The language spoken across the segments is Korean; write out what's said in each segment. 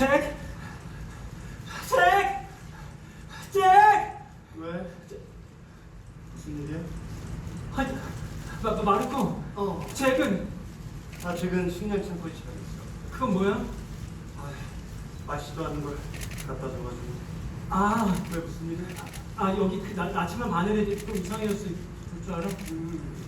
잭! 잭! 잭! 왜? 무슨 일이야? 아니, 마, 마, 마르코, 어. 잭은 아직은 식량 창고에 차 있어. 그건 뭐야? 아, 맛있지도 않은 걸 갖다 줘가지고. 아, 왜 무슨 일이야? 아 여기 그 나, 나치만 바늘에 좀 이상해졌어. 볼줄 알아? 음,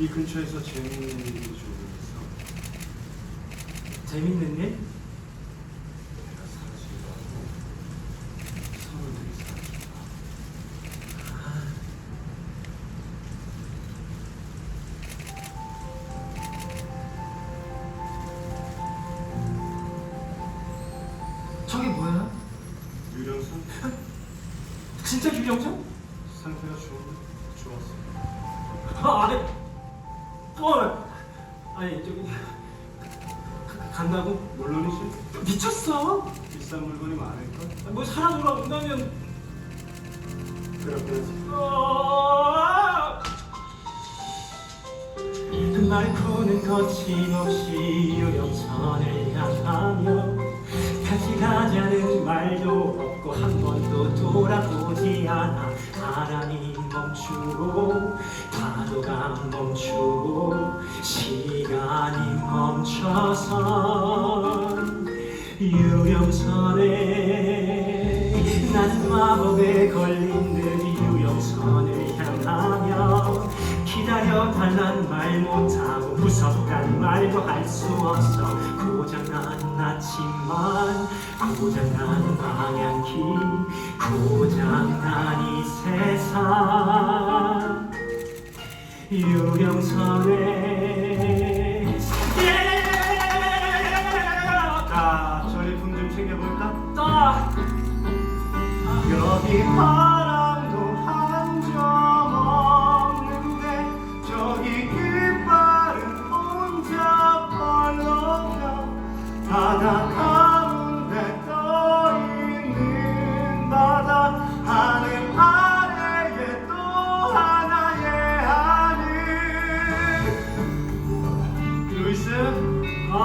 이 근처에서 재밌는 일이 좀 있어. 재밌는 일? 내가 사라지기도 하고 사람들이 사라지기도 하고. 저게 뭐야? 유령선 진짜 유령선? 상태가 좋은데 좋았어. 아, 어, 아니 저기 가- 간다고? 물론이지. 미쳤어? 비싼 물건이 많을걸. 뭐 사람 돌아온다면 그렇게 해서 어, 마르코는 거침없이 유령선을 향하며 같이 가자는 말도 없고 한 번도 돌아보 지 않아 바람이 멈추고 파도가 멈추고 시간이 멈춰선 유령선에 나는 마법에 걸린 말도 할 수 없어. 고장난 아침만 고장난 방향키 고장난 바다 가운데 떠있는 바다 하늘 아래에 또 하나의 하늘. 루이스? 아,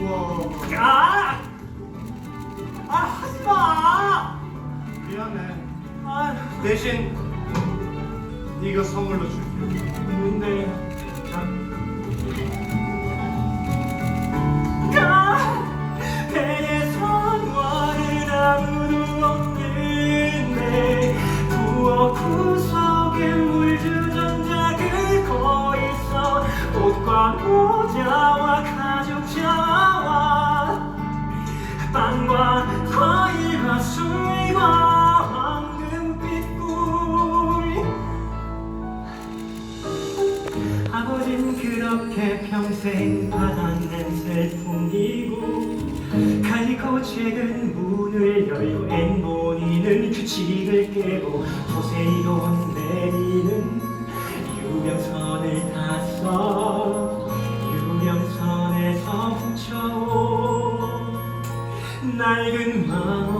우와. 아, 아, 하지 마. 미안해. 아, 대신 네가 선물로 줄게. 뭔데? 가 이렇게 평생 받았는 슬픔이고 갈리코 책은 문을 열고 엔보니는 규칙을 깨고 포세이돈 내리는 유명선을 탔어. 유명선에서 훔쳐온 낡은 마음